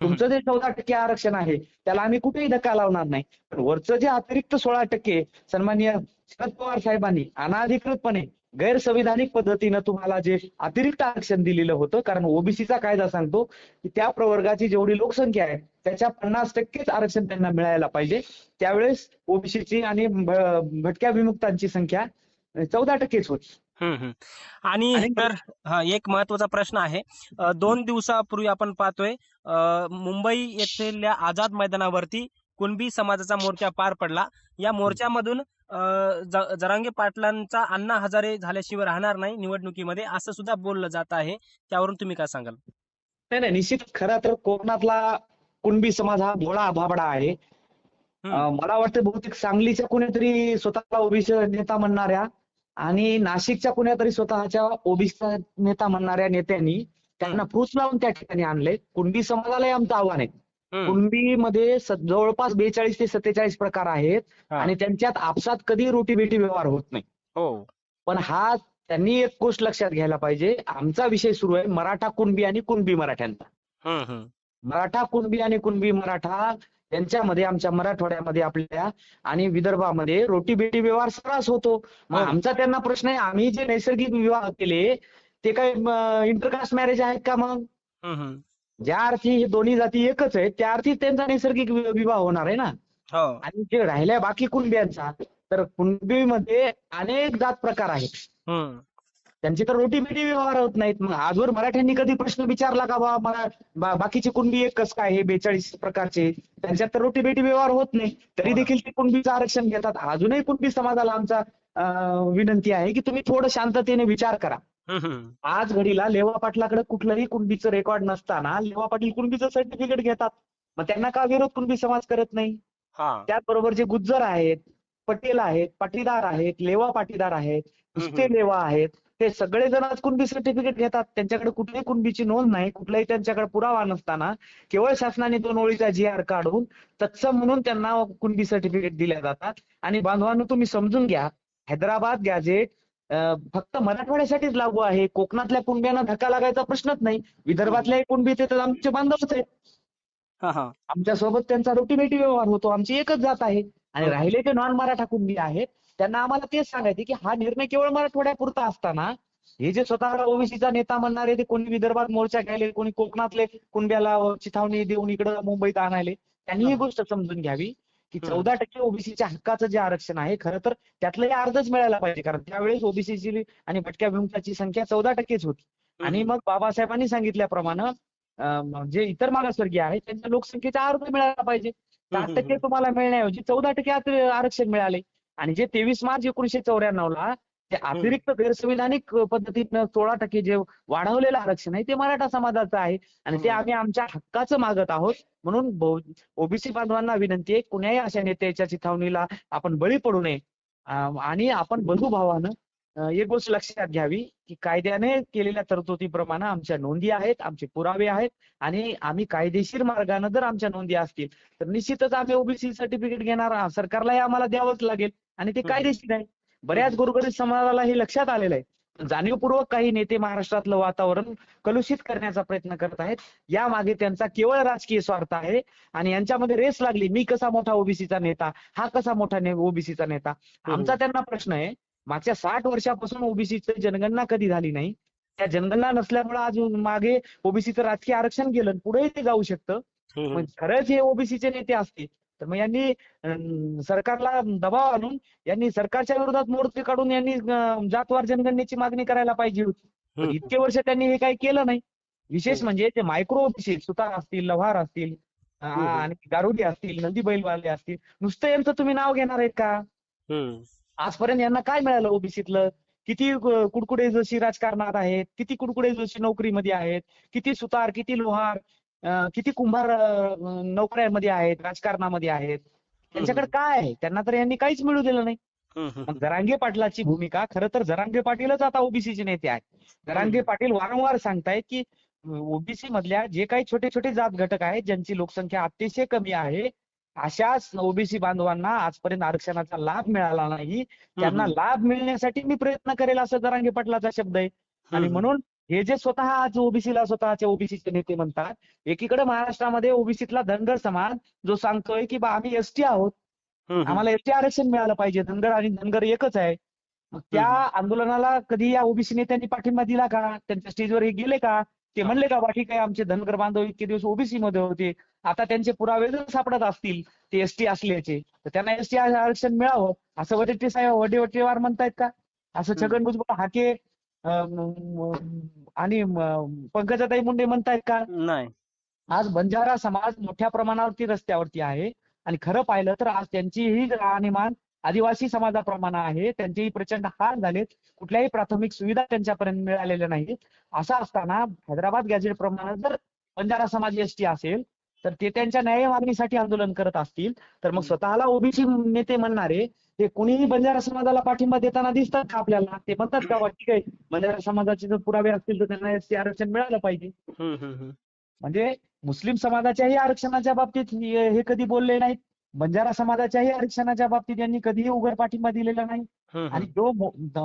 तुमचं जे चौदा टक्के आरक्षण आहे त्याला आम्ही कुठेही धक्का लावणार नाही. पण वरचं जे अतिरिक्त सोळा टक्के सन्माननीय शरद पवार साहेबांनी अनाधिकृतपणे गैरसंविधानिक पद्धतीनं तुम्हाला जे अतिरिक्त आरक्षण दिलेलं होतं कारण ओबीसीचा कायदा सांगतो की त्या प्रवर्गाची जेवढी लोकसंख्या आहे त्याच्या पन्नास टक्केच आरक्षण त्यांना मिळायला पाहिजे. त्यावेळेस ओबीसीची आणि भटक्या विमुक्तांची संख्या चौदा टक्केच होती. आणि तर एक महत्त्वाचा प्रश्न आहे. दोन दिवसापूर्वी आपण पाहतोय मुंबई येथील आझाद मैदानावरती कुणबी समाजाचा मोर्चा पार पडला. या मोर्चामधून जरांगे पाटलांचा अण्णा हजारे झाल्याशिवाय राहणार नाही निवडणुकीमध्ये असं सुद्धा बोललं जात आहे. त्यावरून तुम्ही काय सांगाल? नाही नाही निश्चित खरं तर कोकणातला कुणबी समाज हा भोळा भाबडा आहे. मला वाटतं बहुतेक सांगलीच्या कुणीतरी स्वतःला ओबीसी नेता म्हणणाऱ्या आणि नाशिकच्या कुणीतरी स्वतःच्या ओबीसी नेता म्हणणाऱ्या नेत्यांनी त्यांना फूस लावून त्या ठिकाणी आणले कुणबी समाजालाही आमचं आव्हान आहे. कुणबीमध्ये जवळपास बेचाळीस ते सत्तेचाळीस प्रकार आहेत. आणि त्यांच्यात आपसात कधी रोटीबेटी व्यवहार होत नाही हो पण हा त्यांनी एक गोष्ट लक्षात घ्यायला पाहिजे आमचा विषय सुरू आहे मराठा कुणबी आणि कुणबी मराठ्यांचा. मराठा कुणबी आणि कुणबी मराठा यांच्यामध्ये आमच्या मराठवाड्यामध्ये आपल्या आणि विदर्भामध्ये रोटी बेटी व्यवहार सर्रास होतो मग हो. आमचा त्यांना प्रश्न आहे आम्ही जे नैसर्गिक विवाह केले ते काय इंटरकास्ट मॅरेज आहेत का मग. ज्या अर्थी हे दोन्ही जाती एकच आहेत त्या अर्थी त्यांचा नैसर्गिक विवाह होणार आहे ना हो आणि जे राहिल्या बाकी कुणब्यांचा तर कुणबीमध्ये अनेक जात प्रकार आहेत. त्यांची तर रोटी बेटी व्यवहार होत नाहीत मग आजवर मराठ्यांनी कधी प्रश्न विचारला का बा मला बा- बाकीचे कुणबी एक कस काय हे बेचाळीस प्रकारचे त्यांच्यात तर रोटी बेटी व्यवहार होत नाही तरी. देखील ते कुणबीचं आरक्षण घेतात अजूनही कुणबी समाजाला आमचा विनंती आहे की तुम्ही थोडं शांततेने विचार करा. आज घडीला लेवा पाटलाकडे कुठलंही कुणबीचं रेकॉर्ड नसताना लेवा पाटील कुणबीचं सर्टिफिकेट घेतात. मग त्यांना का विरोध कुणबी समाज करत नाही? त्याचबरोबर जे गुज्जर आहेत पटेल आहेत पाटीदार आहेत लेवा पाटीदार आहेत नुसते. लेवा आहेत ते सगळे जण आज कुणबी सर्टिफिकेट घेतात. त्यांच्याकडे कुठल्याही कुणबीची नोंद नाही कुठलाही त्यांच्याकडे पुरावा नसताना केवळ शासनाने दोन ओळीचा जी आर काढून तत्सम म्हणून त्यांना कुणबी सर्टिफिकेट दिल्या जातात. आणि बांधवांनो तुम्ही समजून घ्या हैदराबाद गॅजेट अं, फक्त मराठवाड्यासाठीच लागू आहे. कोकणातल्या कुणब्यांना धक्का लागायचा प्रश्नच नाही. विदर्भातल्या कुणबी ते तर आमचे बांधवच आहेत. आमच्यासोबत त्यांचा रोटीबेटी व्यवहार होतो. आमची एकच जात आहे. आणि. राहिले जे नॉन मराठा कुणबी आहेत. त्यांना आम्हाला तेच सांगायचे की हा निर्णय केवळ मराठवाड्यापुरता असताना हे जे स्वतःला ओबीसीचा नेता म्हणणारे ते कोणी विदर्भात मोर्चा घ्यायले कोणी कोकणातले कुणब्याला चिथावणी देऊन इकडं मुंबईत आणायले त्यांनी हा. गोष्ट समजून घ्यावी. की. चौदा टक्के ओबीसीच्या हक्काचं जे आरक्षण आहे खरं तर त्यातलंही अर्धच मिळायला पाहिजे. कारण त्यावेळेस ओबीसीची आणि भटक्या विमुक्ताची संख्या चौदा टक्केच होती. आणि मग बाबासाहेबांनी सांगितल्याप्रमाणे जे इतर मागासवर्गीय आहेत त्यांच्या लोकसंख्येचा अर्ध मिळाला पाहिजे. हम्म, टक्के तुम्हाला मिळण्याऐवजी चौदा टक्के आरक्षण मिळाले. आणि जे तेवीस मार्च एकोणीशे चौऱ्याण्णव ला ते अतिरिक्त गैरसंविधानिक पद्धतीनं सोळा टक्के जे वाढवलेलं आरक्षण आहे ते मराठा समाजाचं आहे आणि ते. आम्ही आमच्या हक्काचं मागत आहोत म्हणून ओबीसी बांधवांना विनंती आहे कुण्याही अशा नेत्याच्या चिथावणीला आपण बळी पडू नये आणि आपण बंधुभावानं एक गोष्ट लक्षात घ्यावी की कायद्याने केलेल्या तरतुदीप्रमाणे आमच्या नोंदी आहेत आमचे पुरावे आहेत आणि आम्ही कायदेशीर मार्गाने जर आमच्या नोंदी असतील तर निश्चितच आम्ही ओबीसी सर्टिफिकेट घेणार. सरकारलाही आम्हाला द्यावंच लागेल आणि ते. कायदेशीर आहे बऱ्याच गोरगरीब समाजाला हे लक्षात आलेलं आहे. जाणीवपूर्वक काही नेते महाराष्ट्रातलं वातावरण कलुषित करण्याचा प्रयत्न करत आहेत. यामागे त्यांचा केवळ राजकीय स्वार्थ आहे. आणि यांच्यामध्ये रेस लागली मी कसा मोठा ओबीसीचा नेता हा कसा मोठा ओबीसीचा नेता? आमचा त्यांना प्रश्न आहे. मागच्या साठ वर्षापासून ओबीसीची जनगणना कधी झाली नाही? त्या जनगणना नसल्यामुळे आज मागे ओबीसीचं राजकीय आरक्षण गेलं पुढेही ते जाऊ शकतं. खरंच हे ओबीसीचे नेते असतील तर मग यांनी सरकारला दबाव आणून यांनी सरकारच्या विरोधात मोर्चे काढून यांनी जातवार जनगणनेची मागणी करायला पाहिजे होती. इतके वर्ष त्यांनी हे काही केलं नाही विशेष. म्हणजे ते मायक्रो ओबीसी सुतार असतील लव्हार असतील. आणि गारुडी असतील नंदी बैलवाले असतील नुसतं यांचं तुम्ही नाव घेणार आहेत का. आजपर्यंत यांना काय मिळालं ओबीसीतलं किती कुडकुडे जोशी राजकारणात आहेत किती कुडकुडे जोशी नोकरीमध्ये आहेत किती सुतार किती लोहार किती कुंभार नोकऱ्यांमध्ये आहेत राजकारणामध्ये आहेत त्यांच्याकडे काय आहे त्यांना तर यांनी काहीच मिळू दिलं नाही. मग जरांगे पाटलाची भूमिका खरं तर जरांगे पाटीलच आता ओबीसीचे नेते आहेत जरांगे. पाटील वारंवार सांगतायत की ओबीसी मधल्या जे काही छोटे छोटे जात घटक आहेत ज्यांची लोकसंख्या अतिशय कमी आहे अशाच ओबीसी बांधवांना आजपर्यंत आरक्षणाचा लाभ मिळाला नाही त्यांना. लाभ मिळण्यासाठी मी प्रयत्न करेल असं जरांगे पाटलाचा शब्द आहे आणि. म्हणून हे जे स्वतः आज ओबीसीला स्वतःचे ओबीसीचे नेते म्हणतात एकीकडे महाराष्ट्रामध्ये ओबीसीतला धनगर समाज जो सांगतोय की बा आम्ही एसटी आहोत. आम्हाला एसटी आरक्षण मिळालं पाहिजे. धनगर आणि धनगर एकच आहे. मग त्या आंदोलनाला कधी या ओबीसी नेत्यांनी पाठिंबा दिला का? त्यांच्या स्टेजवर हे गेले का? ते म्हणले का बाकी काय आमचे धनगर बांधव इतके दिवस ओबीसी मध्ये होते. आता त्यांचे पुरावे जर सापडत असतील ते एसटी असल्याचे तर त्यांना एसटी आरक्षण मिळावं. असं वडेवट्टीवार म्हणतायत का? असं. छगन भुजबळ हाके आणि पंकजाताई मुंडे म्हणतायत का? नाही. आज बंजारा समाज मोठ्या प्रमाणावरती रस्त्यावरती आहे. आणि खरं पाहिलं तर आज त्यांचीही राहणीमान आदिवासी समाजाप्रमाणे आहे. त्यांचेही प्रचंड हाल झालेत. कुठल्याही प्राथमिक सुविधा त्यांच्यापर्यंत मिळालेल्या नाहीत. असं असताना हैदराबाद गॅजेट प्रमाणे जर बंजारा समाज एसटी असेल तर ते त्यांच्या न्याय मागणीसाठी आंदोलन करत असतील तर मग. स्वतःला ओबीसी नेते म्हणणारे ते कुणीही बंजारा समाजाला पाठिंबा देताना दिसतात का आपल्याला ते म्हणतात का "वा, ठीक आहे बंजारा समाजाचे जर पुरावे असतील तर त्यांना एसटी आरक्षण मिळालं पाहिजे. म्हणजे मुस्लिम समाजाच्याही आरक्षणाच्या बाबतीत हे कधी बोलले नाहीत बंजारा समाजाच्याही आरक्षणाच्या बाबतीत यांनी कधीही उघड पाठिंबा दिलेला नाही आणि. जो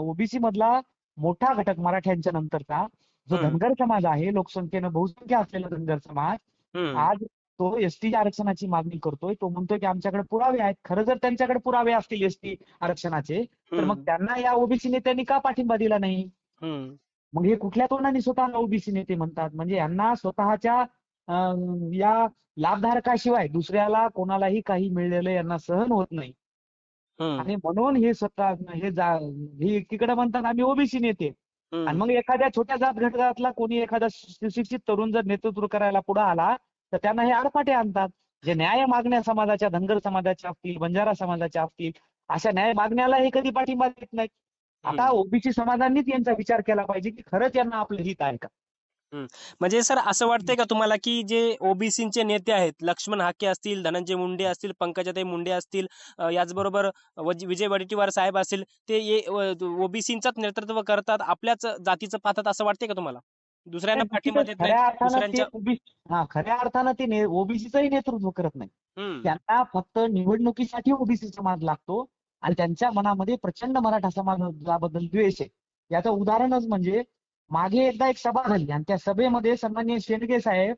ओबीसी मधला मोठा घटक मराठ्यांच्या नंतरचा जो. धनगर समाज आहे लोकसंख्येनं बहुसंख्य असलेला धनगर समाज. आज तो एसटी आरक्षणाची मागणी करतोय तो म्हणतोय की आमच्याकडे पुरावे आहेत खरं जर त्यांच्याकडे पुरावे असतील एसटी आरक्षणाचे तर मग. त्यांना या ओबीसी नेत्यांनी का पाठिंबा दिला नाही. मग हे कुठल्या तोंडाने स्वतःला ओबीसी नेते म्हणतात म्हणजे यांना स्वतःच्या या लाभधारकाशिवाय दुसऱ्याला कोणालाही काही मिळलेलं यांना सहन होत नाही. आणि म्हणून हे स्वतः हे हे एकीकडे म्हणतात आम्ही ओबीसी नेते. आणि मग एखाद्या छोट्या जात घटकातला कोणी एखादा सुशिक्षित तरुण जर नेतृत्व करायला पुढे आला तर त्यांना हे आडपाटे आणतात. जे न्याय मागण्या समाजाच्या धनगर समाजाच्या असतील बंजारा समाजाच्या असतील अशा न्याय मागण्याला हे कधी पाठिंबा देत नाहीत. आता. ओबीसी समाजांनीच यांचा विचार केला पाहिजे की खरंच यांना आपलं हित आहे का? म्हणजे सर असं वाटतंय का तुम्हाला की जे ओबीसीचे नेते आहेत लक्ष्मण हाके असतील धनंजय मुंडे असतील पंकजाताई मुंडे असतील याचबरोबर वज- विजय वडेट्टीवार साहेब असतील ते ओबीसींचंच नेतृत्व करतात आपल्याच जातीचं पाहतात असं वाटतंय का तुम्हाला? दुसऱ्यांना पाठिंबा देत नाही खऱ्या अर्थानं ते ओबीसी हा खऱ्या अर्थानं ते ओबीसीचंही नेतृत्व करत नाही. त्यांना फक्त निवडणुकीसाठी ओबीसी समाज लागतो आणि त्यांच्या मनामध्ये प्रचंड मराठा समाजाबद्दल द्वेष आहे याचं उदाहरणच म्हणजे मागे एकदा एक सभा झाली आणि त्या सभेमध्ये सन्माननीय शेंडगे साहेब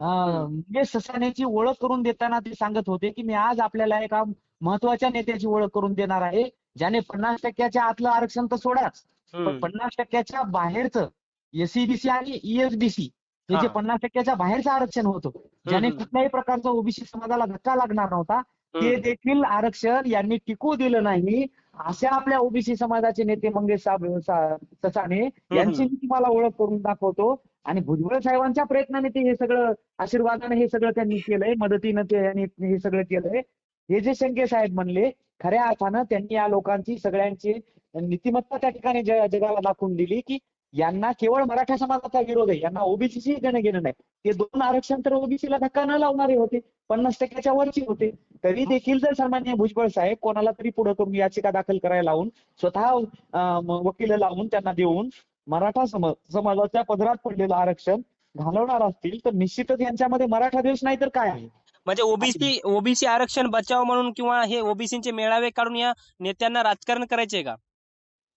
मुकेश ससाण्याची ओळख करून देताना ते सांगत होते की मी आज आपल्याला एका महत्त्वाच्या नेत्याची ओळख करून देणार आहे ज्याने पन्नास टक्क्याच्या आतलं आरक्षण तर सोडाच पण. पन्नास टक्क्याच्या बाहेरचं एसईबीसी आणि E ईएसबीसी हे जे. पन्नास टक्क्याच्या बाहेरचं आरक्षण होतं ज्याने. कुठल्याही प्रकारचा ओबीसी समाजाला धक्का लागणार नव्हता ते. देखील आरक्षण यांनी टिकू दिलं नाही अशा आपल्या ओबीसी समाजाचे नेते मंगेश साहेब सा- ससाणे यांची मी तुम्हाला ओळख करून दाखवतो आणि भुजबळ साहेबांच्या प्रयत्नाने ते हे सगळं आशीर्वादाने हे सगळं त्यांनी केलंय मदतीनं ते यांनी हे सगळं केलंय हे जे शंके साहेब म्हणले खऱ्या अर्थानं त्यांनी या लोकांची सगळ्यांची नीतिमत्ता त्या ठिकाणी जगाला दाखवून दिली की यांना केवळ मराठा समाजाचा विरोध आहे यांना ओबीसीशी घेणं घेणं नाही. ते दोन आरक्षण तर ओबीसीला धक्का न लावणारे होते पन्नास टक्क्याच्या वरची होते. तरी देखील जर सन्मान्य भुजबळ साहेब कोणाला तरी पुढे करून याचिका दाखल करायला लावून स्वतः वकील लावून त्यांना देऊन मराठा समाज समाजाच्या पदरात पडलेलं आरक्षण घालवणार असतील तर निश्चितच यांच्यामध्ये मराठा देश नाही तर काय आहे? म्हणजे ओबीसी ओबीसी आरक्षण बचाव म्हणून किंवा हे ओबीसीचे मेळावे काढून या नेत्यांना राजकारण करायचे का?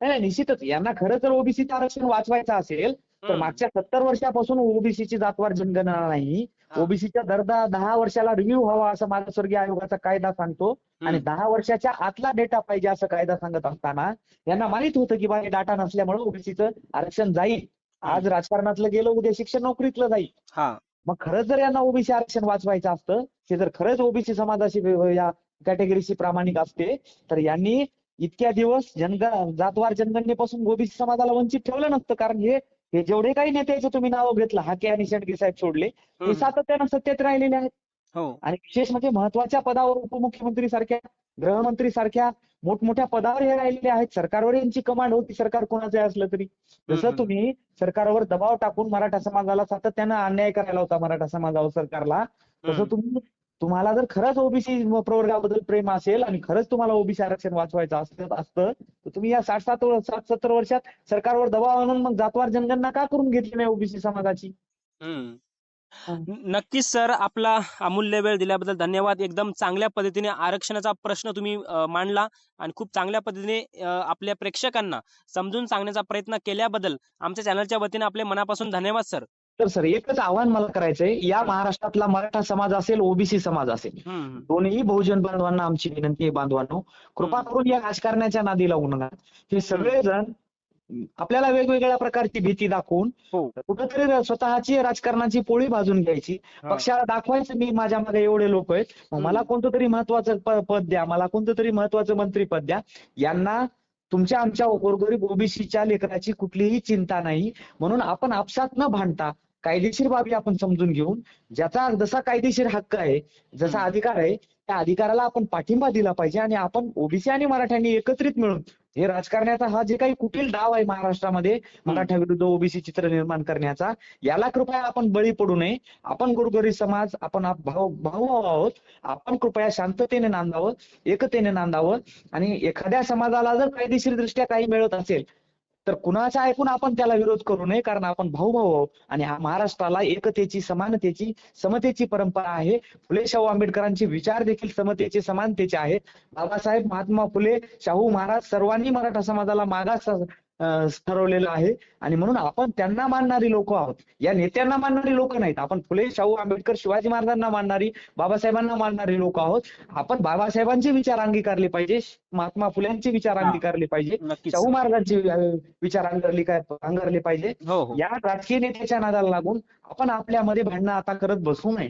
नाही, निश्चितच. यांना खरं जर ओबीसीचं आरक्षण वाचवायचं असेल तर. मागच्या सत्तर वर्षापासून ओबीसीची जातवार जनगणना नाही. ओबीसीच्या दर दा- दहा वर्षाला रिव्ह्यू व्हावा असं मागासवर्गीय आयोगाचा कायदा सांगतो. आणि. दहा वर्षाच्या आतला डेटा पाहिजे असं कायदा सांगत असताना यांना माहीत होतं की बा हे डाटा नसल्यामुळे ओबीसीचं आरक्षण जाईल. आज राजकारणातलं गेलं उद्या शिक्षण नोकरीतलं जाईल. हा. मग खरंच जर यांना ओबीसी आरक्षण वाचवायचं असतं ते जर खरंच ओबीसी समाजाशी या कॅटेगरीशी प्रामाणिक असते तर यांनी इतक्या दिवस जनग जातवार जनगणनेपासून ओबीसी समाजाला वंचित ठेवलं नसतं कारण हे हे जेवढे काही नेत्याचे तुम्ही नावं घेतलं हाके आणि शेंडगे साहेब सोडले हे हम्म. सातत्यानं सत्तेत राहिलेले आहेत हो आणि विशेष म्हणजे महत्त्वाच्या पदावर उपमुख्यमंत्री सारख्या गृहमंत्री सारख्या मोठमोठ्या पदावर हे राहिलेले आहेत सरकारवर यांची कमांड होती सरकार कोणाचं असलं तरी जसं. तुम्ही सरकारवर दबाव टाकून मराठा समाजाला सातत्यानं अन्याय करायला होता मराठा समाजावर सरकारला तसं. तुम्ही तुम्हाला जर खरंच ओबीसी प्रवर्गाबद्दल प्रेम असेल आणि खरंच तुम्हाला ओबीसी आरक्षण वाचवायचं असतं असतं तर तुम्ही या साठ सात सात सत्तर वर्षात सरकारवर दबाव आणून मग जातवार जनगणना का करून घेतली नाही ओबीसी समाजाची? नक्कीच सर आपला अमूल्य वेळ दिल्याबद्दल धन्यवाद. एकदम चांगल्या पद्धतीने आरक्षणाचा प्रश्न तुम्ही मांडला आणि खूप चांगल्या पद्धतीने आपल्या प्रेक्षकांना समजून सांगण्याचा प्रयत्न केल्याबद्दल आमच्या चॅनलच्या वतीने आपले मनापासून धन्यवाद सर. तर सर एकच आव्हान मला करायचंय या महाराष्ट्रातला मराठा समाज असेल ओबीसी समाज असेल दोन्ही बहुजन बांधवांना आमची विनंती आहे बांधवांनो कृपा. करून या राजकारण्याच्या नादी लागू नका हे सगळेजण आपल्याला वेगवेगळ्या प्रकारची भीती दाखवून हो. कुठंतरी स्वतःची राजकारणाची पोळी भाजून घ्यायची. पक्षाला दाखवायचं मी माझ्या मागे एवढे लोक आहेत मला. कोणतं तरी महत्वाचं पद द्या मला कोणतं तरी महत्वाचं मंत्रीपद द्या यांना तुमच्या आमच्या गोरगरीब ओबीसीच्या लेकराची कुठलीही चिंता नाही म्हणून आपण आपसात न भांडता कायदेशीर बाबी आपण समजून घेऊन ज्याचा जसा कायदेशीर हक्क आहे जसा. अधिकार आहे त्या अधिकाराला आपण पाठिंबा दिला पाहिजे आणि आपण ओबीसी आणि मराठ्यांनी एकत्रित मिळून हे राजकारण्याचा हा जे काही कुटील डाव आहे महाराष्ट्रामध्ये मराठा विरुद्ध ओबीसी चित्र निर्माण करण्याचा याला कृपया आपण बळी पडू नये. आपण गुरुगरीब समाज आपण आप- भाऊ भाऊ आहोत. आपण कृपया शांततेने नांदावं एकतेने नांदावं. आणि एखाद्या समाजाला जर कायदेशीर दृष्ट्या काही मिळत असेल तर कुणाचा ऐकून आपण त्याला विरोध करू नये कारण आपण भाऊ भाऊ आहोत आणि हा महाराष्ट्राला एकतेची समानतेची समतेची परंपरा आहे. फुले शाहू आंबेडकरांचे विचार देखील समतेचे समानतेचे आहेत बाबासाहेब महात्मा फुले शाहू महाराज सर्वांनी मराठा समाजाला मागास ठरवलेलं आहे. आणि म्हणून आपण त्यांना मानणारी लोक आहोत. या नेत्यांना मानणारी लोक नाहीत. आपण फुले शाहू आंबेडकर शिवाजी महाराजांना मानणारी बाबासाहेबांना मानणारी लोक आहोत. आपण बाबासाहेबांचे विचार अंगीकारले पाहिजे. महात्मा फुल्यांचे विचार. अंगीकारले पाहिजे. शाहू महाराजांचे विचार काय- अंगीकारले पाहिजे. हो हो. या राजकीय नेत्याच्या नादाला लागून आपण आपल्यामध्ये भांडणं आता करत बसू नये.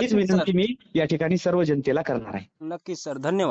हीच विनंती मी या ठिकाणी सर्व जनतेला करणार आहे. नक्कीच सर. धन्यवाद.